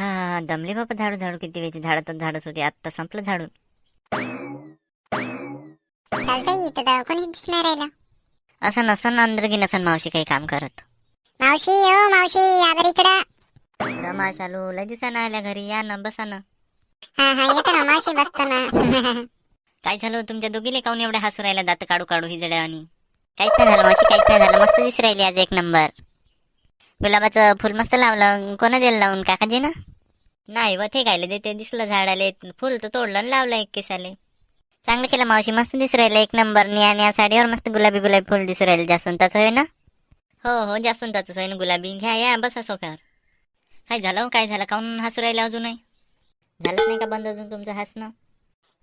हा दमले बाबा झाडू झाडू किती वेळची झाडतच झाडत होती आत्ता संपलं झाडून. चालतंय इथं कोणी दिसणार राहिलं असं नसन अंदरगी नसन मावशी काही काम करत. मावशी हो मावशी या बरं इकडं. रमा चालू लय दिवसानं आल्या घरी या ना बसा ना. हा हा येतो ना मावशी बसतो ना. काय झालं तुमच्या दोघीले काऊन एवढे हसू राहिला दात काढू काढू ही जड्यावानी काहीच नाही झालं मावशी काहीच नाही झालं मस्त दिस राहिली आज एक नंबर. गुलाबाचं फुल मस्त लावलं. कोणा दिलं लावून? काकाजी ना नाही व ते गायले देते. दिसलं झाडाले. फुल तर तोडलं आणि लावलं एक केसाले. चांगलं केलं मावशी. मस्त दिसू राहिलं. एक नंबर. निया निया साडीवर मस्त गुलाबी गुलाबी फुल दिसू राहिलं. जास्वंताचं होय ना? हो हो. जास्वंताचं होय ना गुलाबी. घ्या या. बसा सोफ्यावर. काय झालं हो? काय झालं? काऊन हसू राहिलं अजूनही? झालंच नाही का बंद अजून तुमचं हसणं?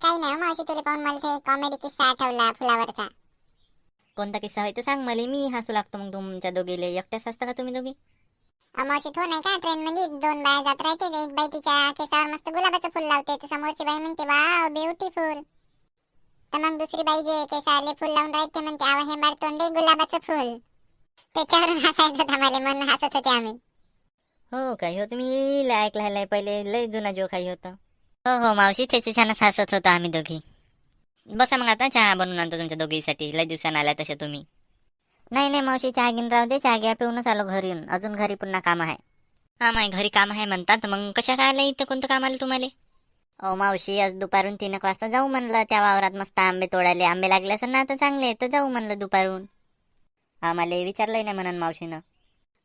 काही नाही हो मावशी. तुला पाहून मला ते कॉमेडी किस्सा आठवला फुलावरचा. कोणता किस्सा होय तर सांग मला. मी हसू लागतो मग तुमच्या दोघीले. एकट्याच हसता का तुम्ही दोघी? अ, मावशी तो नाही का? ट्रेन मध्ये दोन बाया जात राहते. एक बाई तिच्या केसावर मस्त गुलाबाचं फुल लावते. तर समोरची बाई म्हणते वाव ब्युटीफुल तर मग दुसरी बाई जे केसाले फुल लावून राहते म्हणते आवा हे मार तोंडे गुलाबाचं फुल. त्याच्यावरून हसायचं होतं मला म्हणून हसत होते आम्ही. हो काही होतं. मी लय ऐकलं पहिले. लय जुना जो काही होतं हो हो मावशी. त्याची छानच हसत होतो आम्ही दोघी. बसा मग आता चहा बनवून आणतो तुमच्या दोघीसाठी. लय दिवसानं आल्या तसे तुम्ही. नाही नाही मावशी चहा घेऊन राहू दे. चहा घ्या पिऊनच आलो घरी. येऊन अजून घरी पुन्हा काम आहे. हा माय घरी काम आहे म्हणतात. मग कशा काय आलं इथं कोणतं काम आलं तुम्हाला? ओ मावशी आज दुपारून तीन एक वाजता जाऊ म्हणलं. त्या वावरात मस्त आंबे तोडायले. आंबे लागले असं ना आता चांगले तर जाऊ म्हणलं दुपारून. आम्हाला विचारलंय नाही म्हणून मावशीनं.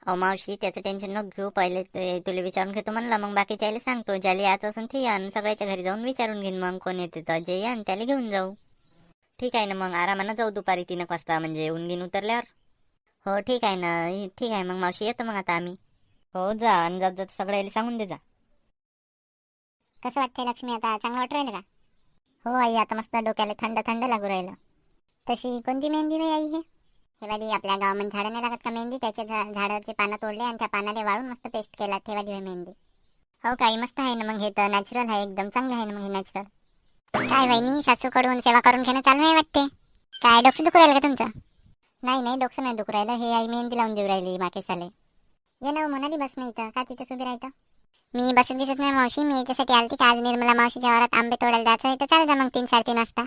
अहो मावशी त्याचं टेन्शन नको घेऊ. पहिले ते तुला विचारून घेतो म्हणलं. मग बाकीच्या आईला सांगतो. ज्याला याचं असेल ते या. आणि सगळ्याच्या घरी जाऊन विचारून घेईन मग कोण येते तर. जे या आणि त्याला घेऊन जाऊ. ठीक आहे ना मग. आरामानं जाऊ दुपारी तीन वाजता. म्हणजे ऊन गिन उतरल्यावर. हो ठीक आहे ना. ठीक आहे मग. मावशी येतो मग आता आम्ही. हो जा. आणि जात जात सगळ्याला सांगून दे जा. कसं वाटतंय लक्ष्मी? आता चांगलं वाटू राहिलं का? हो आई. आता मस्त डोक्याला थंड थंड लागू राहिलं. तशी कोणती मेहंदी बाई आई हे? हे आपल्या गावामध्ये झाडं नाही लागत का मेहंदी? त्याच्या झा- झाडाचे पानं तोडले आणि त्या पानाला वाळून मस्त पेस्ट केला ते वाली होय मेहंदी. हो काही मस्त आहे ना मग हे तर नॅचरल आहे एकदम चांगलं आहे ना मग हे नॅचरल काय वहिनी सासूकडून सेवा करून घेणं चालू आहे वाटते? काय डोकं दुखू राहिलं का तुमचं? नाही नाही डोकं नाही दुखू राहिलं. हे आई मेहंदी लावून देऊ राहिली माकेसाले ये ना हो, म्हणाली बस नाही इथं. का तिथं उभी राहतं? मी बसत दिसत नाही मावशी. मी याच्यासाठी आलती का आज निर्मला मावशीच्या वरात आंबे तोडायला जायचं आहे तर चाल जा मग तीन साडेतीन वाजता.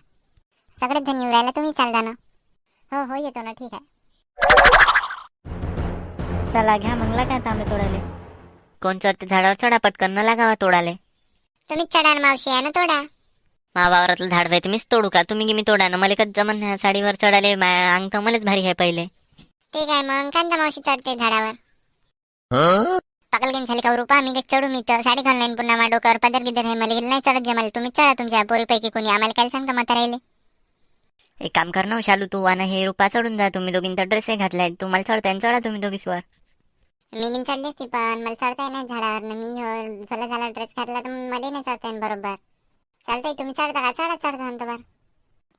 सगळेच जण येऊ राहिला तुम्ही चालगा ना. हो हो येतो ना ठीक आहे. चला घ्या मग लागा तांबे तोडाले कोण चढते झाडावर चढा पटकन न लागावा तोडाले तुम्हीच चढाल मावशी आहे ना तोडा? मा वावरातलं झाड पाहिजे मीच तोडू का? तुम्ही गिमी तोडा ना मला कधी जमन नाही साडीवर चढाले मा अंग तर मलाच भारी आहे पहिले. ठीक आहे मग कांदा मावशी चढते झाडावर? पाकल घेऊन झाली का रुपा मी चढू मी तर. साडी घालून पुन्हा माझ्या डोक्यावर पदर गिदर आहे मला नाही चढत जमाल तुम्ही चढा तुमच्या पोरीपैकी कोणी. आम्हाला काय सांगता मता राहिले एक काम कर ना हो, शालू तू आणि हे रुपा चढून जा. तुम्ही दोघींचा ड्रेस घातलाय. तुम्हाला चढताय आणि चढा तुम्ही दोघीसवर मी घेऊन चढली असती पण मला चढता नाही झाडावर मी हो, झाला झाला ड्रेस घातला तर मला नाही चढता येईन बरोबर. चालतंय तुम्ही चढता का? चढा चढता म्हणतो बरं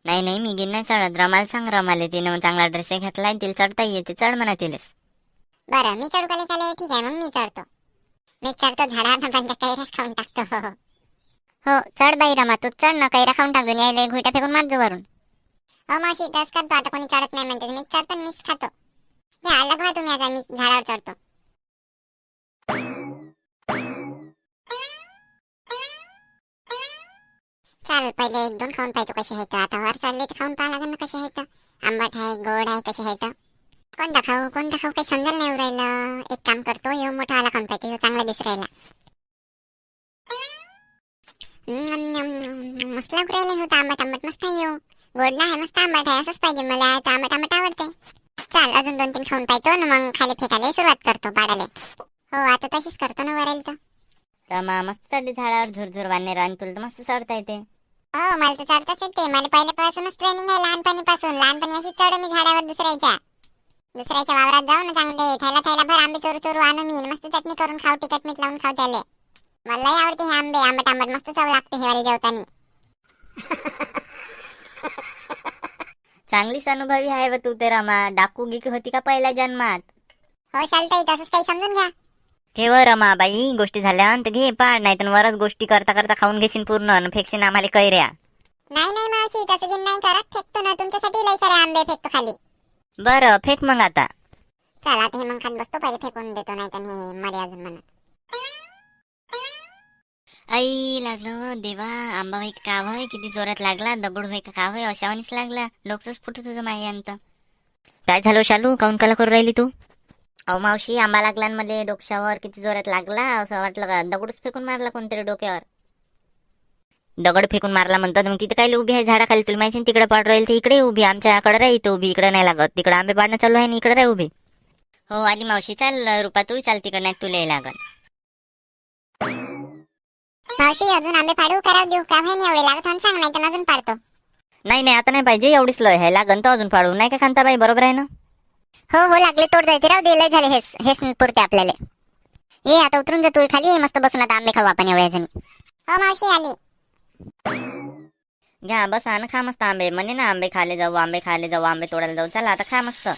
नाही नाही मी गिन नाही चढत. रमाला सांग रमाले. तिनं चांगला ड्रेस घातलाय तिला चढता येते. चढ म्हणा तिलेच. बरं मी चढू का लेखाले ठीक आहे मग मी चढतो. मी चढतो झाडावर पण कैराच खाऊन टाकतो. हो चढ बाई रमा. तू चढ ना कैरा खाऊन टाकून. यायला घुटा फेकून जो वरून. हो मावशी तस करतो. आता कोणी चढत नाही म्हणते. मी चढतो मीच खातो. या अलग व्हा तुम्ही आता? मी झाडावर चढतो. चाल पहिले एक दोन खाऊन पाहतो कसे आहेत. आता वर चढले तर खाऊन पाहा लागेल ना कसे आहेत. आंबट आहे गोड आहे कसे आहेत. कोणता खाऊ? कोणता खाऊ? काही समजायला नाही येऊ एक काम करतो यो मोठा आला खाऊन पाहतो. ह्यो चांगला दिसू राहिला. मस्त लागू राहिला होता आंबट आंबट. मस्त आहे ह्यो गोड नाही मस्त आंबट आहे असंच पाहिजे मला. तर आंबट आंबट आवडते. चाल अजून दोन तीन खाऊन पाहतो. ना मग खाली फेकायला सुरुवात करतो पाडाले हो आता तशीच करतो ना वरेल तर रमा मस्त चढली झाडावर झुरझुर वानेर आणि तुला तर मस्त चढता येते. हो मला तर चढताच येते. मला पहिल्यापासूनच ट्रेनिंग आहे लहानपणीपासून. लहानपणी अशीच चढ मी झाडावर दुसऱ्याच्या. दुसऱ्याच्या वावरात जाऊ ना चांगले. थैला थैला भर आंबे चोरू चोरू आणू मी. मस्त चटणी करून खाऊ तिखट मीठ लावून खाऊ त्याले. मलाही आवडते हे आंबे. आंबट आंबट मस्त चव लागते हे वाले जेवतानी चांगलीच अनुभवी आहे व तू ते रमा डाकू गिक होती का पहिल्या जन्मात? हो शालताई तसंच काही समजून घ्या. घे व रमा बाई गोष्टी झाल्या तर घे पाड नाही तर वरच गोष्टी करता करता खाऊन घेशील पूर्ण आणि फेकशील आम्हाला कैऱ्या. नाही नाही मावशी तसं बिन नाही करत. फेकतो ना तुमच्यासाठी लई सारे आंबे फेकतो खाली. बरं फेक मग आता. चला आता हे मग खात बसतो पहिले फेकून देतो नाही तर हे मरे अजून म्हणत आई लागलं हो, देवा आंबा व्हाय का होय किती जोरात लागला दगड होय का होय अशावानीच लागला. डोकसंच फुटत होतं माई अंत. काय झालं हो, शालू? काऊन कला करू राहिली तू? अहो मावशी आंबा लागला न मध्ये डोक्यावर किती जोरात लागला असं वाटलं का? दगडच फेकून मारला कोणतरी डोक्यावर. दगड फेकून मारला म्हणतात मग तिथे काय उभी आहे झाडाखाली तुला माहिती तिकडे पाड राहील तर इकडे उभी आमच्याकडे राही इथं उभी इकडे नाही लागत. तिकडे आंबे पाडणं चालू आहे आणि इकडे राही उभी. हो आली मावशी चाल रुपा तू चाल तिकडे नाही तुला लागल. मावशी अजून आंबे फाडू? कराव देऊ का नाही एवढे लागत आणि सांग नाही तर अजून पाडतो नाही नाही आता नाही पाहिजे एवढीच लय. आहे लागन तर अजून पाडू नाही का कांताबाई? बरोबर आहे ना? हो हो लागले तोड जायचे. राहू दे लय झाले हेच हेच पुरते आपल्याला. ये आता उतरून जा तू खाली मस्त बसून आता आंबे खाऊ आपण एवढ्या जणी. हो मावशी आली. घ्या बस ना खा मस्त आंबे. म्हणे ना आंबे खाले जाऊ आंबे खाले जाऊ आंबे तोडायला जाऊ. चला आता खा मस्त.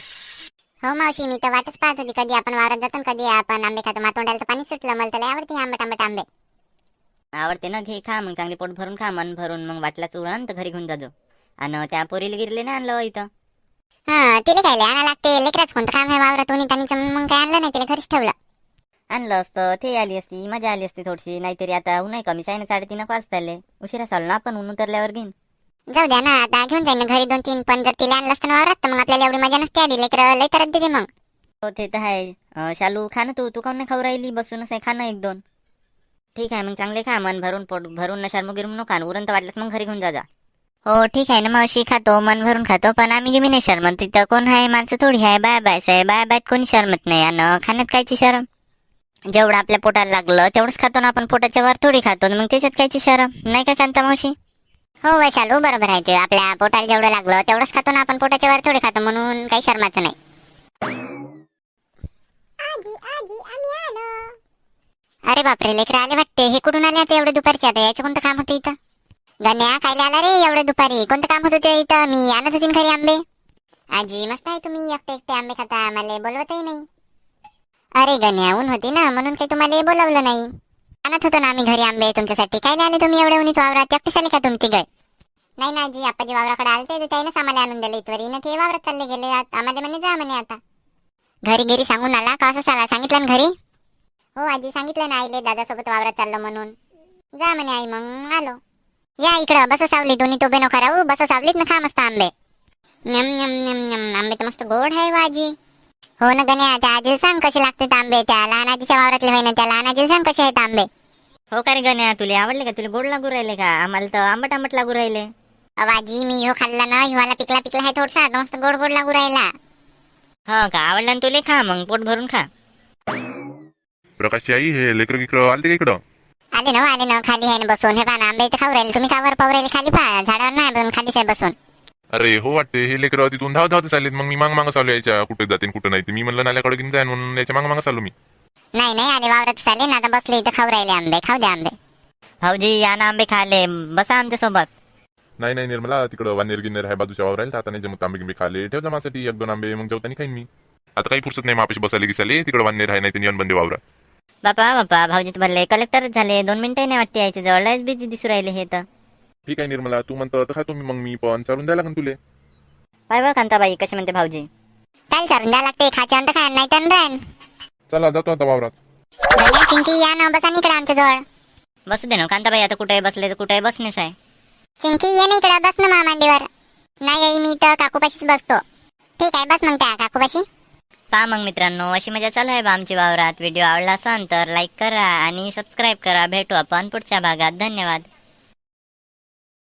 हो मावशी मी तर वाटच पाहत होती. कधी आपण वावरात जातो आणि कधी आपण आंबे खातो. मा तोंडाला तर पाणी सुटलं. मला त्याला आवडते हे आंबट आंबट आंबे. आवडते ना घे खा मग चांगली पोट भरून खा मन भरून मग वाटला चुरण तर घरी घेऊन जाजो आणि त्या पोरीला गिरले नाही आणलं इथं. हा तिला काय लय आणा लागते लेकराच कोणतं काम आहे वावरात उन्ही त्यांनी मग काय आणलं नाही तिला घरीच ठेवलं. आणलं असतं ते आली असती मजा आली असती थोडीशी नाहीतरी आता ऊन आहे कमी आहे ना साडेतीन वाजताले उशिरा चालू ना आपण ऊन उतरल्यावर घेईन. जाऊ द्या ना आता घेऊन जाईन ना घरी दोन तीन पण जर तिला आणलं असतं ना वावरात तर मग आपल्याला एवढी मजा नसते आली लेकर लय करत देते मग. हो ते तर आहे. शालू खा ना तू तू काऊन नाही खाऊ राहिली? बसूनच आहे खा ना एक दोन. ठीक आहे मग चांगले खा मन भरून पोट भरून नशार मग गिरून नको उरण तर वाटलंच मग घरी घेऊन जा जा. हो ठीक आहे ना मावशी खातो मन भरून खातो पण आम्ही गेमी नाही शरमत तिथं कोण आहे माणसं थोडी आहे बाय बायच आहे बाय बायत कोणी शरमत नाही आणि खाण्यात कायची शरम? जेवढं आपल्या पोटाला लागलं तेवढंच खातो ना आपण पोटाच्या वर थोडी खातो मग त्याच्यात कायची शरम? नाही का कांता मावशी? हो वैशालू बरोबर आहे ते आपल्या पोटाला जेवढं लागलं तेवढंच खातो ना आपण पोटाच्या वर थोडे खातो म्हणून काही शर्माचं नाही. अरे बापरे लेकर आले वाटते. हे कुठून आले आता एवढे दुपारचे? आता यायचं कोणतं काम होतं इथं? गण्या कायला आला रे एवढे दुपारी? कोणतं काम होतं ते इथं? मी आणत होती खरी आंबे. आजी मस्त आहे तुम्ही? एकटे एकटे आंबे खाता. आम्हाला बोलवतही नाही. अरे गण्या ऊन होती ना म्हणून काही तुम्हाला बोलवलं नाही. आणत होतो ना आम्ही घरी आंबे तुमच्यासाठी. काय आले तुम्ही एवढे उन्हीत वावरात? एकटेच आले का तुमची गय? नाही ना आजी आपाजी वावराकडे आलते तर त्यानेच आम्हाला आणून दिले इथवर. ना ते वावरात चालले गेले. आत- आम्हाला म्हणे जा म्हणे आता. घरी घरी सांगून आला. का असं आला सांगितलं ना घरी? हो आजी सांगितलं ना आईले दादासोबत वावरात चाललो म्हणून. जा म्हणे आई मग आलो. या इकडं बस सावली दोन्ही टोबे नको राहू बस सावलीत ना खा मस्त आंबे. नम नम नम नम आंबे तर मस्त गोड आहे वा आजी. हो ना गण्या त्या आजीला सांग कसे लागते आंबे. त्या लहान आजीच्या वावरातले होय ना त्या लहान आजीला सांग कसे आहेत आंबे. हो का रे गण्या तुला आवडले का? तुला गोड लागू राहिले का? आम्हाला तर आंबट आंबट लागू राहिले. आवाजी मी ह्यो खाल्ला ना ह्योला पिकला पिकला आहे थोडसा आता मस्त गोड गोड लागू राहिला. हो का? आवडला ना तुले? खा मग पोट भरून खा. प्रकाशची आई हे लेकरं गिकरं आलते का इकडं? आले ना हो, आले ना खाली आहे ना बसून. हे पहा ना आंबे इथे खाऊ राहिले तुम्ही कावर पाहू राहिले खाली पहा? झाडावर नाही बसून खालीच आहे बसून. अरे हो वाटते हे लेकरं तिथून धाव धावते चाललेत. मग मी माग मागं चालू यायच्या. कुठे जाते कुठे नाही ते. मी म्हणलं नाल्याकडे घेऊन जाईन म्हणून याच्या माग मागं चालू मी. नाही नाही आले वावरात चाले ना. आता बसले इथे खाऊ राहिले आंबे. खाऊ द्या आंबे. भाऊजी या ना आंबे खाले. बसा आमच्यासोबत नाही नाही निर्मला. तिकडं वानेर गिन्नेर आहे बाजूच्या वावर राहील आता नाही जमत आंबे गिंबे खाले. ठेव जा माझ्यासाठी एक दोन आंबे मग जेवताना खाईन मी. आता काही फुरसत नाही. मापेशी बसायला गिसाले तिकडं वानेर आहे नाही ते नियन बंदे वावरा बापा बापा भाऊजी भरले कलेक्टरच झाले. दोन मिनिटं नाही वाटते यायचे. जवळ लयच बिझी दिसू राहिले हे तर. ठीक आहे निर्मला तू म्हणतो तर खातो मी मग मी पण चालून द्यायला लागेल तुले? पाय बघ कांताबाई कशी म्हणते भाऊजी? काय चालून द्या लागते? खायचे अंत खा नाही तर रान चला जातो आता वावरात. चिंकी या ना बसा इकडे आमच्या जवळ. बसू दे ना कांताबाई आता कुठे बसले तर कुठे बसणेच आहे. चिंकी ये ना इकडे बस ना मा मांडीवर नाही आई मी तर काकूपाशीच बसतो. ठीक आहे बस मग त्या काकूपाशी. पहा मग मित्रांनो अशी मजा चालू आहे बा आमची वावरात. व्हिडिओ आवडला असाल तर लाईक करा आणि सबस्क्राईब करा. भेटू आपण पुढच्या भागात. धन्यवाद.